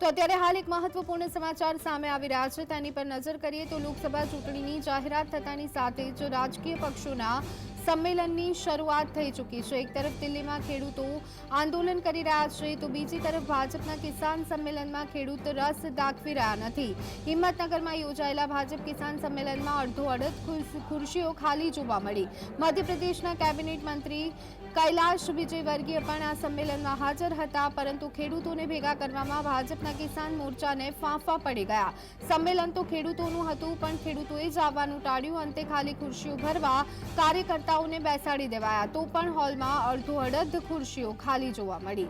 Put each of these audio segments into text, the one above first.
તો અત્યારે હાલ એક મહત્વપૂર્ણ સમાચાર સામે આવી રહ્યા છે. તેની પર નજર કરીએ તો લોકસભા ચૂંટણીની જાહેરાત થતાની સાથે જ રાજકીય પક્ષોના સંમેલનની શરૂઆત થઈ ચૂકી છે. એક તરફ દિલ્હીમાં ખેડૂતો આંદોલન કરી રહ્યા છે તો બીજી તરફ ભાજપના કિસાન સંમેલનમાં ખેડૂત રસ દાખવી રહ્યા નથી. હિંમતનગરમાં યોજાયેલા ભાજપ કિસાન સંમેલનમાં અડધો અડધ ખુરશીઓ ખાલી જોવા મળી. મધ્યપ્રદેશના કેબિનેટ મંત્રી કૈલાશ વિજયવર્ગીય પણ આ સંમેલનમાં હાજર હતા, પરંતુ ખેડૂતોને ભેગા કરવામાં ભાજપના કિસાન મોરચાને ફાંફા પડી ગયા. સંમેલન તો ખેડૂતોનું હતું, પણ ખેડૂતોએ જ આવવાનું ટાળ્યું. અંતે ખાલી ખુરશીઓ ભરવા કાર્યકર્તાઓને બેસાડી દેવાયા. તો પણ હોલમાં અડધો અડધ ખુરશીઓ ખાલી જોવા મળી.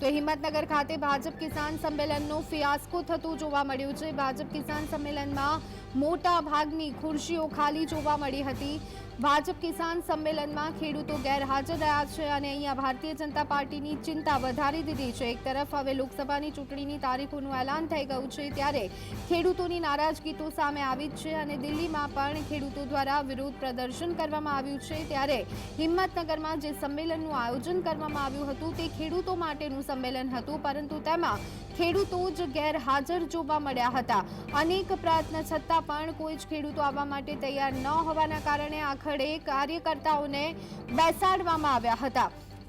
તો હિંમતનગર ખાતે ભાજપ કિસાન સંમેલનનો ફિયાસ્કો થતું જોવા મળ્યું છે. ભાજપ કિસાન સંમેલનમાં મોટા ભાગની ખુરશીઓ ખાલી જોવા મળી હતી. ભાજપ કિસાન સંમેલનમાં ખેડૂતો ગેરહાજર રહ્યા છે અને અહીંયા ભારતીય જનતા પાર્ટીની ચિંતા વધારી દીધી છે. એક તરફ હવે લોકસભાની ચૂંટણીની તારીખોનું એલાન થઈ ગયું છે ત્યારે ખેડૂતોની નારાજગી તો સામે આવી જ છે અને દિલ્હીમાં પણ ખેડૂતો દ્વારા વિરોધ પ્રદર્શન કરવામાં આવ્યું છે. ત્યારે હિંમતનગરમાં જે સંમેલનનું આયોજન કરવામાં આવ્યું હતું તે ખેડૂતો માટેનું સંમેલન હતું, પરંતુ તેમાં ખેડૂતો જ ગેરહાજર જોવા મળ્યા હતા. અનેક પ્રયત્ન છતાં પણ કોઈ જ ખેડૂતો આવવા માટે તૈયાર ન હોવાના કારણે આખરે કાર્યકર્તાઓને બેસાડવામાં આવ્યા હતા.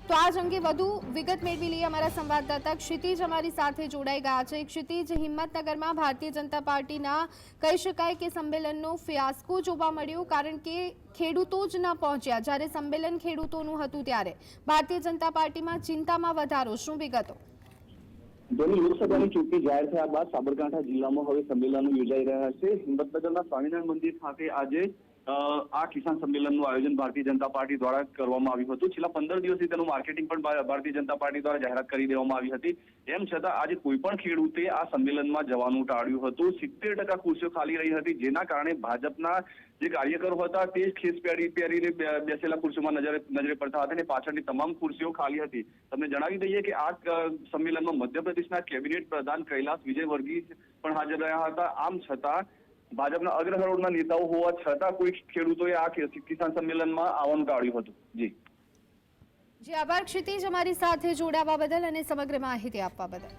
તો આજ અંગે વધુ વિગત મેળવી લઈએ અમારા સંવાદદાતા. ક્ષિતિજ અમારી સાથે જોડાઈ ગયા છે. ક્ષિતિજ, હિંમતનગરમાં ભારતીય જનતા પાર્ટીના કહી શકાય કે સંમેલનનો ફિયાસ્કો જોવા મળ્યો કારણ કે ખેડૂતો જ ન પહોંચ્યા. જ્યારે સંમેલન ખેડૂતોનું હતું ત્યારે. ભારતીય જનતા પાર્ટીમાં ચિંતામાં વધારો. શું વિગતો? ધોની લોકસભાની ચૂંટણી જાહેર થયા બાદ સાબરકાંઠા જિલ્લામાં હવે સંમેલનો યોજાઈ રહ્યા છે. હિંમતનગરના સ્વામિનારાયણ મંદિર ખાતે આજે આ કિસાન સંમેલનનું આયોજન ભારતીય જનતા પાર્ટી દ્વારા કરવામાં આવ્યું હતું. છેલ્લા પંદર દિવસથી તેનું માર્કેટિંગ પણ ભારતીય જનતા પાર્ટી દ્વારા જાહેરાત કરી દેવામાં આવી હતી. એમ છતાં આજે કોઈ પણ ખેડૂતે આ સંમેલનમાં જવાનું ટાળ્યું હતું. સિત્તેર ટકા ખુરશીઓ ખાલી રહી હતી, જેના કારણે ભાજપના જે કાર્યકરો હતા તે જ ખેસ પહેરી પહેરીને બેસેલા ખુરશીઓમાં નજરે નજરે પડતા હતા અને પાછળની તમામ ખુરશીઓ ખાલી હતી. તમને જણાવી દઈએ કે આ સંમેલનમાં મધ્યપ્રદેશના કેબિનેટ પ્રધાન કૈલાસ વિજયવર્ગીય પણ હાજર રહ્યા હતા. આમ છતાં ભાજપના અગ્રહરોળના નેતાઓ હોવા છતાં કોઈ ખેડૂતોએ આ કિસાન સંમેલનમાં આવવાનું ટાળ્યું હતું. જી. જે, આભાર ક્ષિતિજ અમારી સાથે જોડાવા બદલ અને સમગ્ર માહિતી આપવા બદલ.